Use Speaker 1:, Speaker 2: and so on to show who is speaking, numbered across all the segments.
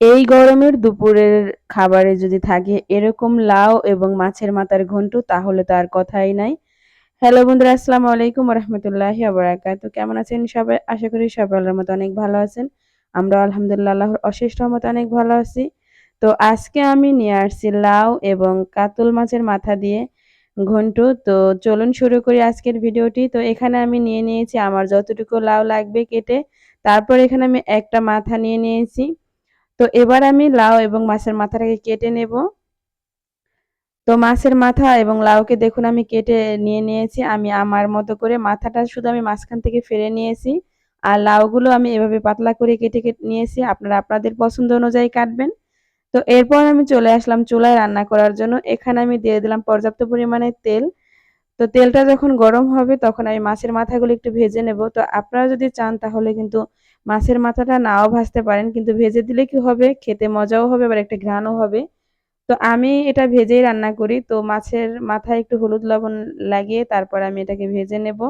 Speaker 1: এই গরমের দুপুরের খাবারে যদি থাকে এরকম লাউ এবং মাছের মাথার ঘন্ট, তাহলে তো আর কথাই নাই। হ্যালো বন্ধুরা, আসসালামু আলাইকুম রহমতুল্লাহি আবরাকাত কেমন আছেন সবাই? আশা করি সবাই মতো অনেক ভালো আছেন। আমরা আলহামদুলিল্লাহ আল্লাহর অশেষ রহমতে অনেক ভালো আছি। তো আজকে আমি নিয়ে আসছি লাউ এবং কাতল মাছের মাথা দিয়ে ঘন্ট। তো চলুন শুরু করি আজকের ভিডিওটি। তো এখানে আমি নিয়ে নিয়েছি আমার যতটুকু লাউ লাগবে কেটে, তারপর এখানে আমি একটা মাথা নিয়ে নিয়েছি। তো এবার আমি লাউ এবং মাছের মাথাটাকে কেটে নেব। তো মাছের মাথা এবং লাউকে দেখুন আমি কেটে নিয়ে নিয়েছি। আমি আমার মতো করে মাথাটা শুধু আমি মাঝখান থেকে ফেলে নিয়েছি। আর লাউগুলো আমি এভাবে পাতলা করে কেটে কেটে নিয়েছি। আপনারা আপনাদের পছন্দ অনুযায়ী কাটবেন। তো এরপর আমি চলে আসলাম চুলায় রান্না করার জন্য। এখানে আমি দিয়ে দিলাম পর্যাপ্ত পরিমাণে তেল। তো তেলটা যখন গরম হবে তখন আমি মাছের মাথাগুলো একটু ভেজে নেব। তো আপনারা যদি চান তাহলে কিন্তু মাছের মাথাটা নাও ভাজতে পারেন, কিন্তু ভেজে দিলে কি হবে? খেতে মজাও হবে, আবার একটা ঘ্রাণও হবে। তো আমি এটা ভেজেই রান্না করি। তো মাছের মাথায় একটু হলুদ লবণ লাগিয়ে তারপর আমি এটাকে ভেজে নেব।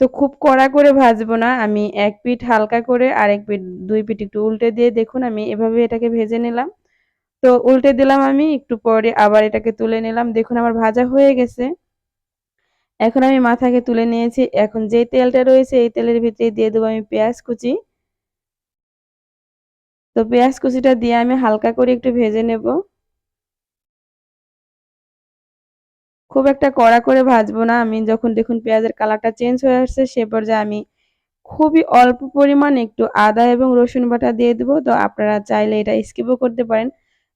Speaker 1: তো খুব কড়া করে ভাজবো না। আমি এক পিঠ হালকা করে আর এক পিঠ, দুই পিঠ একটু উল্টে দিয়ে দেখুন, আমি এভাবে এটাকে ভেজে নিলাম। তো উল্টে দিলাম আমি, একটু পরে আবার এটাকে তুলে নিলাম। দেখুন, আমার ভাজা হয়ে গেছে। এখন আমি মাথাকে তুলে নিয়েছি। এখন যে তেলটা রয়েছে, এই তেলের ভিতরে দিয়ে দেবো আমি পেঁয়াজ কুচি। তো পেঁয়াজ কুচিটা দিয়ে আমি হালকা করে একটু ভেজে নেব। খুব একটা কড়া করে ভাজবো না। আমি যখন দেখুন পেঁয়াজের কালারটা চেঞ্জ হয়ে আসছে, সে পর্যায়ে আমি খুবই অল্প পরিমাণ একটু আদা এবং রসুন বাটা দিয়ে দেবো। তো আপনারা চাইলে এটা স্কিপও করতে পারেন।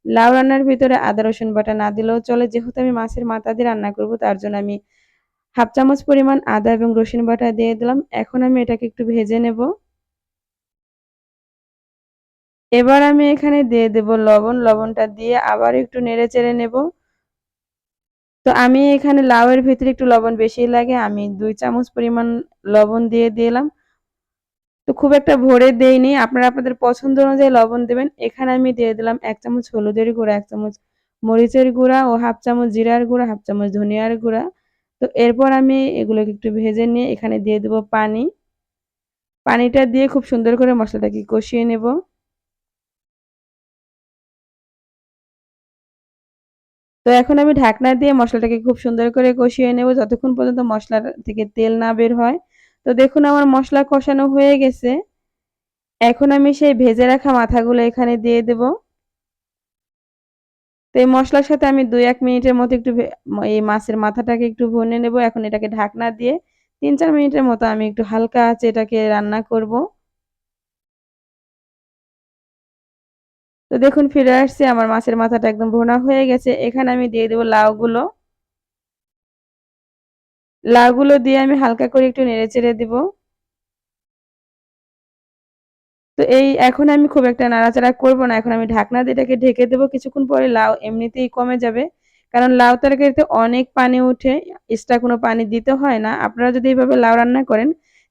Speaker 1: লাউ রান্নার ভিতরে আদা রসুন বাটা না দিলেও চলে। যেহেতু আমি মাছের মাথা দিয়ে রান্না করব, তার জন্য আমি হাফ চামচ পরিমাণ আদা এবং রসুন বাটা দিয়ে দিলাম। এখন আমি এটাকে একটু ভেজে নেব। এবার আমি এখানে দিয়ে দেব লবণ। লবণটা দিয়ে আবার একটু নেড়ে চেড়ে নেব। তো আমি এখানে লাউয়ের ভিতরে একটু লবণ বেশি লাগে, আমি দুই চামচ পরিমাণ লবণ দিয়ে দিলাম। তো খুব একটা ভরে দেইনি, আপনারা আপনাদের পছন্দ অনুযায়ী লবণ দেবেন। এখানে আমি দিয়ে দিলাম এক চামচ হলুদের গুঁড়া, এক চামচ মরিচের গুঁড়া ও হাফ চামচ জিরার গুঁড়া, হাফ চামচ ধনিয়ার গুঁড়া। তো এরপর আমি এগুলোকে একটু ভেজে নিয়ে এখানে দিয়ে দেবো পানি। পানিটা দিয়ে খুব সুন্দর করে মশলাটাকে কষিয়ে নেব। তো এখন আমি ঢাকনা দিয়ে মশলাটাকে খুব সুন্দর করে কষিয়ে নেব যতক্ষণ পর্যন্ত মশলা থেকে তেল না বের হয়। তো দেখুন আমার মশলা কষানো হয়ে গেছে। এখন আমি সেই ভেজে রাখা মাথাগুলো এখানে দিয়ে দেব। তো এই মশলার সাথে আমি দুই, এক মিনিটের মতো একটু এই মাছের মাথাটাকে একটু ভনে নেব। এখন এটাকে ঢাকনা দিয়ে তিন, চার মিনিটের মতো আমি একটু হালকা আছে এটাকে রান্না করব। তো দেখুন, ফিরে আসছে। আমার মাছের মাথাটা একদম ভোনা হয়ে গেছে। এখানে আমি দিয়ে দেবো লাউগুলো। লাউগুলো দিয়ে আমি হালকা করে একটু নেড়ে চেড়ে দিব। তো এই এখন আমি খুব একটা নাড়াচাড়া করব না। এখন আমি ঢাকনা দিয়ে এটাকে ঢেকে দেবো। কিছুক্ষণ পরে লাউ এমনিতেই কমে যাবে। কারণ লাউ তরকারিতে অনেক পানি উঠে এক্সট্রা কোনো পানি দিতে হয় না। আপনারা যদি এইভাবে লাউ রান্না করেন,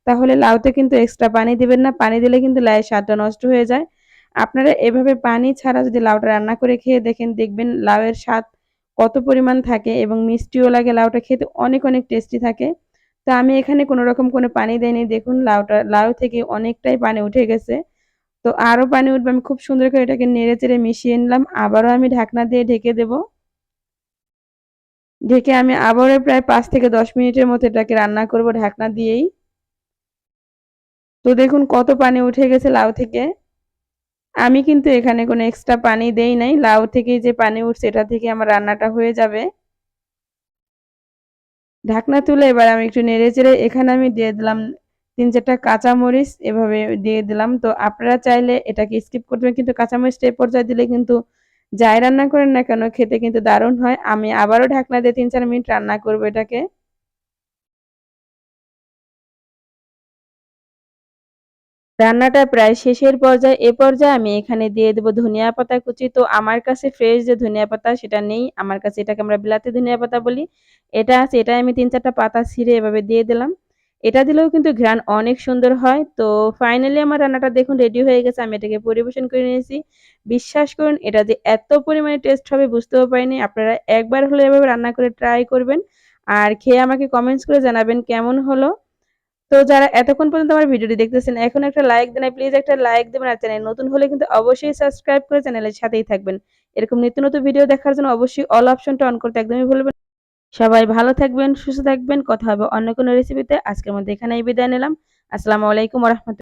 Speaker 1: তাহলে লাউতে কিন্তু এক্সট্রা পানি দিবেন না। পানি দিলে কিন্তু লাউয়ের স্বাদটা নষ্ট হয়ে যায়। আপনারা এভাবে পানি ছাড়া যদি লাউটা রান্না করে খেয়ে দেখেন, দেখবেন লাউয়ের স্বাদ কত পরিমাণ থাকে এবং মিষ্টিও লাগে লাউটা খেতে। অনেক অনেক টেস্টি থাকে। তো আমি এখানে কোনো রকম কোনো পানি দেয়নি দেখুন, লাউটা, লাউ থেকে অনেকটাই পানি উঠে গেছে। তো আরও পানি উঠবে, আমি খুব সুন্দর করে এটাকে নেড়ে চেড়ে মিশিয়ে নিলাম, আবারও আমি ঢাকনা দিয়ে ঢেকে দেব। ঢেকে আমি আবারও প্রায় পাঁচ থেকে দশ মিনিটের মতো এটাকে রান্না করব ঢাকনা দিয়েই। তো দেখুন কত পানি উঠে গেছে লাউ থেকে। আমি কিন্তু এখানে কোনো এক্সট্রা পানি দেই নাই, লাউ থেকে যে পানি উঠছে এটা থেকে আমার রান্নাটা হয়ে যাবে। ঢাকনা তুলে এবার আমি একটু নেড়ে চেড়ে এখানে আমি দিয়ে দিলাম তিন চারটা কাঁচামরিচ এভাবে দিয়ে দিলাম। তো আপনারা চাইলে এটাকে স্কিপ করবেন কিন্তু কাঁচামরিচটা এ পর্যায়ে দিলে কিন্তু যাই রান্না করেন না কেন, খেতে কিন্তু দারুণ হয়। আমি আবারও ঢাকনা দিয়ে তিন চার মিনিট রান্না করব এটাকে। রান্নাটা প্রায় শেষের পর্যায়ে, এ পর্যায়ে আমি এখানে দিয়ে দেবো ধনিয়া পাতা কুচি। তো আমার কাছে ফ্রেশ যে ধনিয়া পাতা, সেটা নেই। আমার কাছে এটাকে আমরা বিলাতি ধনিয়া পাতা বলি। এটা আছে এটা আমি তিন চারটা পাতা ছিঁড়ে এভাবে দিয়ে দিলাম। এটা দিলেও কিন্তু ঘ্রাণ অনেক সুন্দর হয়। তো ফাইনালি আমার রান্নাটা দেখুন রেডি হয়ে গেছে, আমি এটাকে পরিবেশন করে নিয়েছি। বিশ্বাস করুন, এটা যে এত পরিমাণে টেস্ট হবে বুঝতেও পারিনি। আপনারা একবার হলে এভাবে রান্না করে ট্রাই করবেন। আর খেয়ে আমাকে কমেন্টস করে জানাবেন কেমন হলো। তো যারা এতক্ষণ পর্যন্ত আমার ভিডিওটি দেখতেছেন, এখন একটা লাইক দেন প্লিজ একটা লাইক দেবেন। আর চ্যানেল নতুন হলে কিন্তু অবশ্যই সাবস্ক্রাইব করে চ্যানেলের সাথেই থাকবেন। এরকম নিত্য নতুন ভিডিও দেখার জন্য অবশ্যই অল অপশনটা অন করতে একদমই ভুলবেন সবাই ভালো থাকবেন, সুস্থ থাকবেন। কথা হবে অন্য কোনো রেসিপিতে আজকের মধ্যে এখানেই বিদায় নিলাম। আসসালামু আলাইকুম রহমতুল